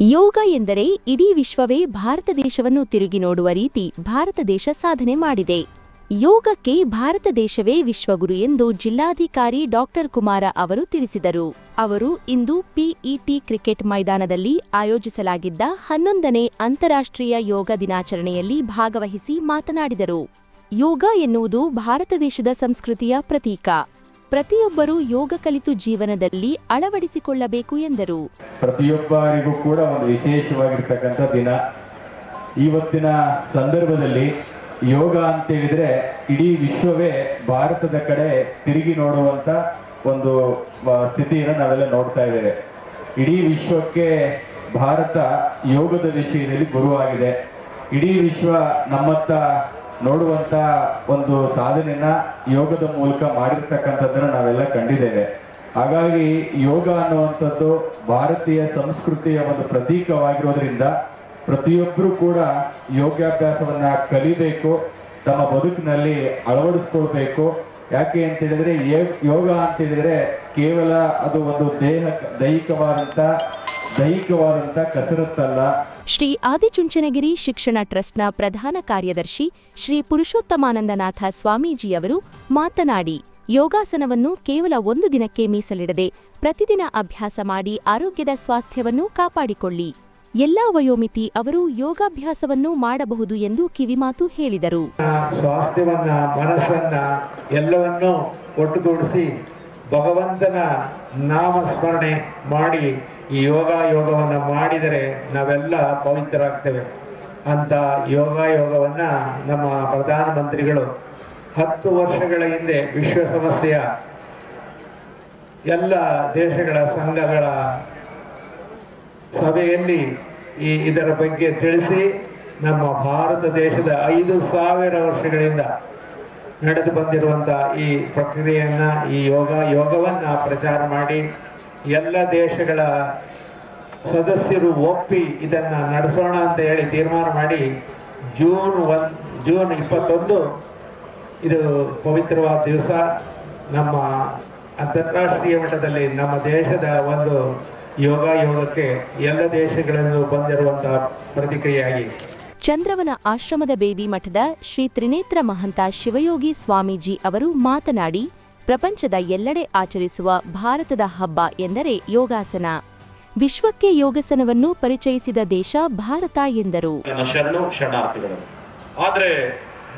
ಯೋಗ ಎಂದರೆ ಇಡೀ ವಿಶ್ವವೇ ಭಾರತ ದೇಶವನ್ನು ತಿರುಗಿ ನೋಡುವ ರೀತಿ ಭಾರತ ದೇಶ ಸಾಧನೆ ಮಾಡಿದೆ. ಯೋಗಕ್ಕೆ ಭಾರತ ದೇಶವೇ ವಿಶ್ವಗುರು ಎಂದು ಜಿಲ್ಲಾಧಿಕಾರಿ ಡಾಕ್ಟರ್ ಕುಮಾರ ಅವರು ತಿಳಿಸಿದರು. ಅವರು ಇಂದು ಪಿಇಟಿ ಕ್ರಿಕೆಟ್ ಮೈದಾನದಲ್ಲಿ ಆಯೋಜಿಸಲಾಗಿದ್ದ ಹನ್ನೊಂದನೇ ಅಂತಾರಾಷ್ಟ್ರೀಯ ಯೋಗ ದಿನಾಚರಣೆಯಲ್ಲಿ ಭಾಗವಹಿಸಿ ಮಾತನಾಡಿದರು. ಯೋಗ ಎನ್ನುವುದು ಭಾರತ ದೇಶದ ಸಂಸ್ಕೃತಿಯ ಪ್ರತೀಕ. ಪ್ರತಿಯೊಬ್ಬರೂ ಯೋಗ ಕಲಿತು ಜೀವನದಲ್ಲಿ ಅಳವಡಿಸಿಕೊಳ್ಳಬೇಕು ಎಂದರು. ಪ್ರತಿಯೊಬ್ಬರಿಗೂ ಕೂಡ ಒಂದು ವಿಶೇಷವಾಗಿರ್ತಕ್ಕಂಥ ದಿನ. ಇವತ್ತಿನ ಸಂದರ್ಭದಲ್ಲಿ ಯೋಗ ಅಂತ ಹೇಳಿದ್ರೆ ಇಡೀ ವಿಶ್ವವೇ ಭಾರತದ ಕಡೆ ತಿರುಗಿ ನೋಡುವಂತ ಒಂದು ಸ್ಥಿತಿಯನ್ನು ನಾವೆಲ್ಲ ನೋಡ್ತಾ ಇದ್ದೇವೆ. ಇಡೀ ವಿಶ್ವಕ್ಕೆ ಭಾರತ ಯೋಗದ ವಿಷಯದಲ್ಲಿ ಗುರುವಾಗಿದೆ. ಇಡೀ ವಿಶ್ವ ನಮ್ಮತ್ತ ನೋಡುವಂತ ಒಂದು ಸಾಧನೆಯನ್ನ ಯೋಗದ ಮೂಲಕ ಮಾಡಿರ್ತಕ್ಕಂಥದ್ದನ್ನ ನಾವೆಲ್ಲ ಕಂಡಿದ್ದೇವೆ. ಹಾಗಾಗಿ ಯೋಗ ಅನ್ನುವಂಥದ್ದು ಭಾರತೀಯ ಸಂಸ್ಕೃತಿಯ ಒಂದು ಪ್ರತೀಕವಾಗಿರೋದ್ರಿಂದ ಪ್ರತಿಯೊಬ್ಬರೂ ಕೂಡ ಯೋಗಾಭ್ಯಾಸವನ್ನ ಕಲಿಬೇಕು, ತಮ್ಮ ಬದುಕಿನಲ್ಲಿ ಅಳವಡಿಸ್ಕೊಳ್ಬೇಕು. ಯಾಕೆ ಅಂತ ಹೇಳಿದ್ರೆ ಯೋಗ ಅಂತ ಹೇಳಿದ್ರೆ ಕೇವಲ ಅದು ಒಂದು ದೇಹ ದೈಹಿಕವಾದಂಥ ದೈಹಿಕವಾದಂಥ ಕಸರತ್ತಲ್ಲ. ಶ್ರೀ ಆದಿಚುಂಚನಗಿರಿ ಶಿಕ್ಷಣ ಟ್ರಸ್ಟ್ನ ಪ್ರಧಾನ ಕಾರ್ಯದರ್ಶಿ ಶ್ರೀ ಪುರುಷೋತ್ತಮಾನಂದನಾಥ ಸ್ವಾಮೀಜಿಯವರು ಮಾತನಾಡಿ, ಯೋಗಾಸನವನ್ನು ಕೇವಲ ಒಂದು ದಿನಕ್ಕೆ ಮೀಸಲಿಡದೆ ಪ್ರತಿದಿನ ಅಭ್ಯಾಸ ಮಾಡಿ ಆರೋಗ್ಯದ ಸ್ವಾಸ್ಥ್ಯವನ್ನು ಕಾಪಾಡಿಕೊಳ್ಳಿ. ಎಲ್ಲಾ ವಯೋಮಿತಿ ಅವರು ಯೋಗಾಭ್ಯಾಸವನ್ನು ಮಾಡಬಹುದು ಎಂದು ಕಿವಿಮಾತು ಹೇಳಿದರು. ಭಗವಂತನ ನಾಮಸ್ಮರಣೆ ಮಾಡಿ ಈ ಯೋಗ ಯೋಗವನ್ನು ಮಾಡಿದರೆ ನಾವೆಲ್ಲ ಪವಿತ್ರರಾಗ್ತೇವೆ. ಅಂತ ಯೋಗ ಯೋಗವನ್ನು ನಮ್ಮ ಪ್ರಧಾನಮಂತ್ರಿಗಳು ಹತ್ತು ವರ್ಷಗಳ ಹಿಂದೆ ವಿಶ್ವಸಂಸ್ಥೆಯ ಎಲ್ಲ ದೇಶಗಳ ಸಂಘಗಳ ಸಭೆಯಲ್ಲಿ ಈ ಇದರ ಬಗ್ಗೆ ತಿಳಿಸಿ ನಮ್ಮ ಭಾರತ ದೇಶದ ಐದು ಸಾವಿರ ವರ್ಷಗಳಿಂದ ನಡೆದು ಬಂದಿರುವಂಥ ಈ ಪ್ರಕ್ರಿಯೆಯನ್ನು, ಈ ಯೋಗ, ಯೋಗವನ್ನು ಪ್ರಚಾರ ಮಾಡಿ ಎಲ್ಲ ದೇಶಗಳ ಸದಸ್ಯರು ಒಪ್ಪಿ ಇದನ್ನ ನಡೆಸೋಣ ಅಂತ ಹೇಳಿ ತೀರ್ಮಾನ ಮಾಡಿ ಜೂನ್ ಒನ್, ಜೂನ್ ಇಪ್ಪತ್ತೊಂದು ಇದು ಪವಿತ್ರವಾದ ದಿವಸ. ನಮ್ಮ ಅಂತಾರಾಷ್ಟ್ರೀಯ ಮಟ್ಟದಲ್ಲಿ ನಮ್ಮ ದೇಶದ ಒಂದು ಯೋಗ ಯೋಗಕ್ಕೆ ಎಲ್ಲ ದೇಶಗಳನ್ನು ಬಂದಿರುವಂಥ ಪ್ರತಿಕ್ರಿಯೆಯಾಗಿ. ಚಂದ್ರವನ ಆಶ್ರಮದ ಬೇಬಿ ಮಠದ ಶ್ರೀ ತ್ರಿನೇತ್ರ ಮಹಂತ ಶಿವಯೋಗಿ ಸ್ವಾಮೀಜಿ ಅವರು ಮಾತನಾಡಿ, ಪ್ರಪಂಚದ ಎಲ್ಲೆಡೆ ಆಚರಿಸುವ ಭಾರತದ ಹಬ್ಬ ಎಂದರೆ ಯೋಗಾಸನ. ವಿಶ್ವಕ್ಕೆ ಯೋಗಾಸನವನ್ನು ಪರಿಚಯಿಸಿದ ದೇಶ ಭಾರತ ಎಂದರು. ಆದರೆ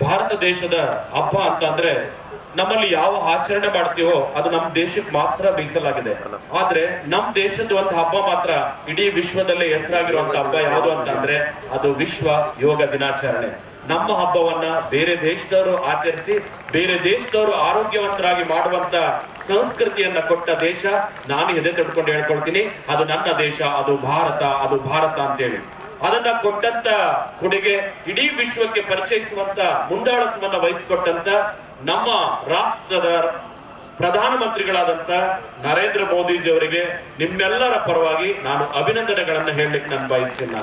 ಭಾರತ ದೇಶದ ಹಬ್ಬ ಅಂತಂದ್ರೆ ನಮ್ಮಲ್ಲಿ ಯಾವ ಆಚರಣೆ ಮಾಡ್ತೀವೋ ಅದು ನಮ್ಮ ದೇಶಕ್ಕೆ ಮಾತ್ರ ಮೀಸಲಾಗಿದೆ. ಆದ್ರೆ ನಮ್ಮ ದೇಶದ ಒಂದು ಹಬ್ಬ ಮಾತ್ರ ಇಡೀ ವಿಶ್ವದಲ್ಲೇ ಹೆಸರಾಗಿರುವಂತ ಹಬ್ಬ ಯಾವುದು ಅಂತ ಅಂದ್ರೆ ಅದು ವಿಶ್ವ ಯೋಗ ದಿನಾಚರಣೆ. ನಮ್ಮ ಹಬ್ಬವನ್ನ ಬೇರೆ ದೇಶದವರು ಆಚರಿಸಿ, ಬೇರೆ ದೇಶದವರು ಆರೋಗ್ಯವಂತರಾಗಿ ಮಾಡುವಂತ ಸಂಸ್ಕೃತಿಯನ್ನ ಕೊಟ್ಟ ದೇಶ ನಾನು ಎದೆ ತಡ್ಕೊಂಡು ಹೇಳ್ಕೊಳ್ತೀನಿ. ಅದು ನನ್ನ ದೇಶ, ಅದು ಭಾರತ ಅದು ಭಾರತ ಅಂತೇಳಿ. ಅದನ್ನ ಕೊಟ್ಟಂತ ಕೊಡುಗೆ ಇಡೀ ವಿಶ್ವಕ್ಕೆ ಪರಿಚಯಿಸುವಂತ ಮುಂದಾಳತ್ವವನ್ನ ವಹಿಸಿಕೊಟ್ಟಂತ ನಮ್ಮ ರಾಷ್ಟ್ರದ ಪ್ರಧಾನಮಂತ್ರಿಗಳಾದಂತ ನರೇಂದ್ರ ಮೋದಿಜಿಯವರಿಗೆ ನಿಮ್ಮೆಲ್ಲರ ಪರವಾಗಿ ನಾನು ಅಭಿನಂದನೆಗಳನ್ನು ಹೇಳಲಿಕ್ಕೆ ನಾನು ಬಯಸ್ತೇನೆ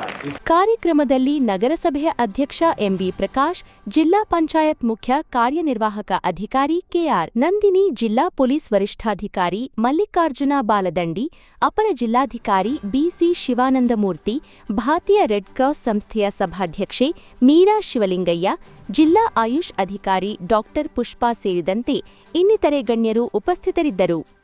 ಕಾರ್ಯಕ್ರಮದಲ್ಲಿ ನಗರಸಭೆಯ ಅಧ್ಯಕ್ಷ ಎಂಬಿ ಪ್ರಕಾಶ್, ಜಿಲ್ಲಾ ಪಂಚಾಯತ್ ಮುಖ್ಯ ಕಾರ್ಯನಿರ್ವಾಹಕ ಅಧಿಕಾರಿ ಕೆಆರ್, ನಂದಿನಿ ಜಿಲ್ಲಾ ಪೊಲೀಸ್ ವರಿಷ್ಠಾಧಿಕಾರಿ ಮಲ್ಲಿಕಾರ್ಜುನ ಬಾಲದಂಡಿ, ಅಪರ ಜಿಲ್ಲಾಧಿಕಾರಿ ಬಿಸಿ ಶಿವಾನಂದಮೂರ್ತಿ, ಭಾರತೀಯ ರೆಡ್ ಕ್ರಾಸ್ ಸಂಸ್ಥೆಯ ಸಭಾಧ್ಯಕ್ಷೆ ಮೀರಾ ಶಿವಲಿಂಗಯ್ಯ, ಜಿಲ್ಲಾ ಆಯುಷ್ ಅಧಿಕಾರಿ ಡಾಕ್ಟರ್ ಪುಷ್ಪಾ ಸೇರಿದಂತೆ ಇನ್ನಿತರೆ ಗಣ್ಯರು ಉಪಸ್ಥಿತರಿದ್ದರು.